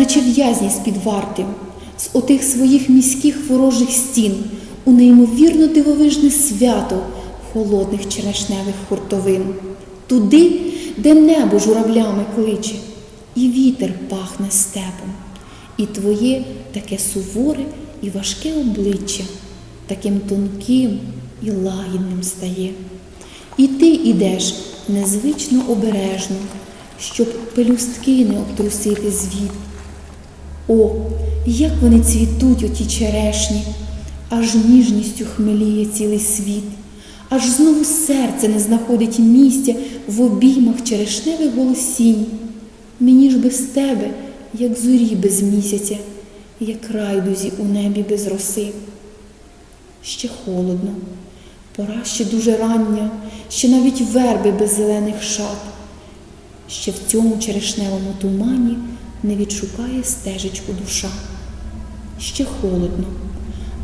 наче в'язні з-під варти, з отих своїх міських ворожих стін, у неймовірно дивовижне свято холодних черешневих хуртовин, туди, де небо журавлями кличе, і вітер пахне степом, і твоє таке суворе і важке обличчя, таким тонким і лагідним стає. І ти ідеш незвично обережно, щоб пелюстки не обтрусити звід. О, як вони цвітуть оті черешні, аж ніжністю хмеліє цілий світ, аж знову серце не знаходить місця в обіймах черешневих голосінь. Мені ж без тебе, як зорі без місяця, як райдузі у небі без роси. Ще холодно, пора ще дуже рання, ще навіть верби без зелених шат. Ще в цьому черешневому тумані не відшукає стежечку душа. Ще холодно,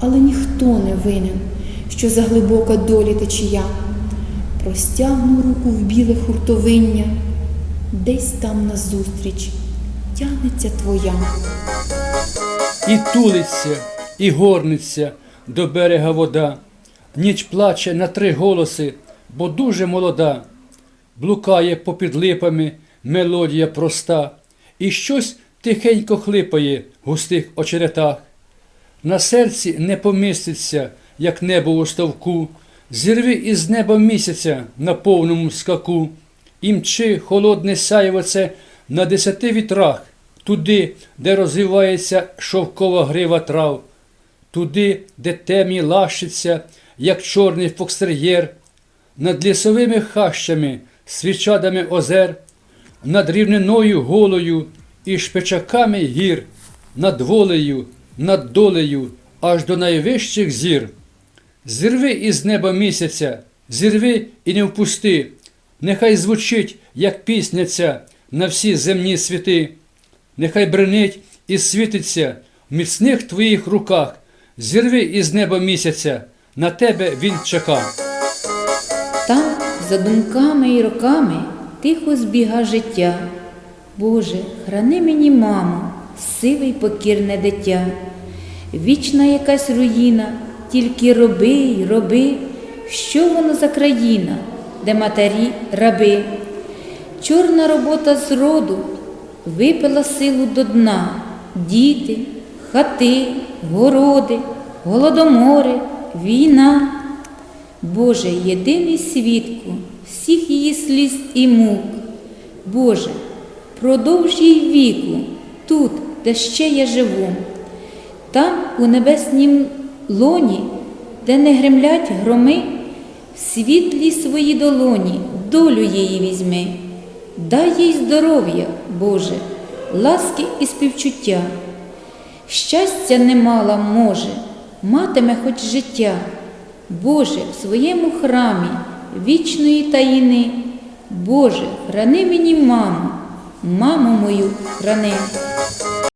але ніхто не винен, що за глибока долі течія. Простягну руку в біле хуртовиння, десь там назустріч тягнеться твоя. І тулиться, і горниться до берега вода. Ніч плаче на три голоси, бо дуже молода. Блукає попід липами мелодія проста, і щось тихенько хлипає в густих очеретах. На серці не поміститься, як небо у ставку, зірви із неба місяця на повному скаку, і мчи холодне сяєво це на десяти вітрах, туди, де розвивається шовкова грива трав, туди, де темні лащиться, як чорний фокстер'єр, над лісовими хащами, свічадами озер, над рівниною голою і шпичаками гір, над волею, над долею, аж до найвищих зір. Зірви із неба місяця, зірви і не впусти, нехай звучить, як пісня ця на всі земні світи, нехай бренить і світиться в міцних твоїх руках, зірви із неба місяця, на тебе він чекав. Там, за думками і роками, тихо збіга життя. Боже, храни мені, мамо, сиве покірне дитя. Вічна якась руїна, тільки роби й роби, що воно за країна, де матері раби. Чорна робота з роду випила силу до дна, діти, хати, городи, голодомори, війна. Боже, єдиний свідку всіх її сліз і мук. Боже, продовж їй віку, тут, де ще я живу, там, у небеснім лоні, де не гремлять громи, в світлі свої долоні долю її візьми. Дай їй здоров'я, Боже, ласки і співчуття. Щастя не мала може, матиме хоч життя. Боже, в своєму храмі вічної таїни, Боже, храни мені маму, маму мою храни.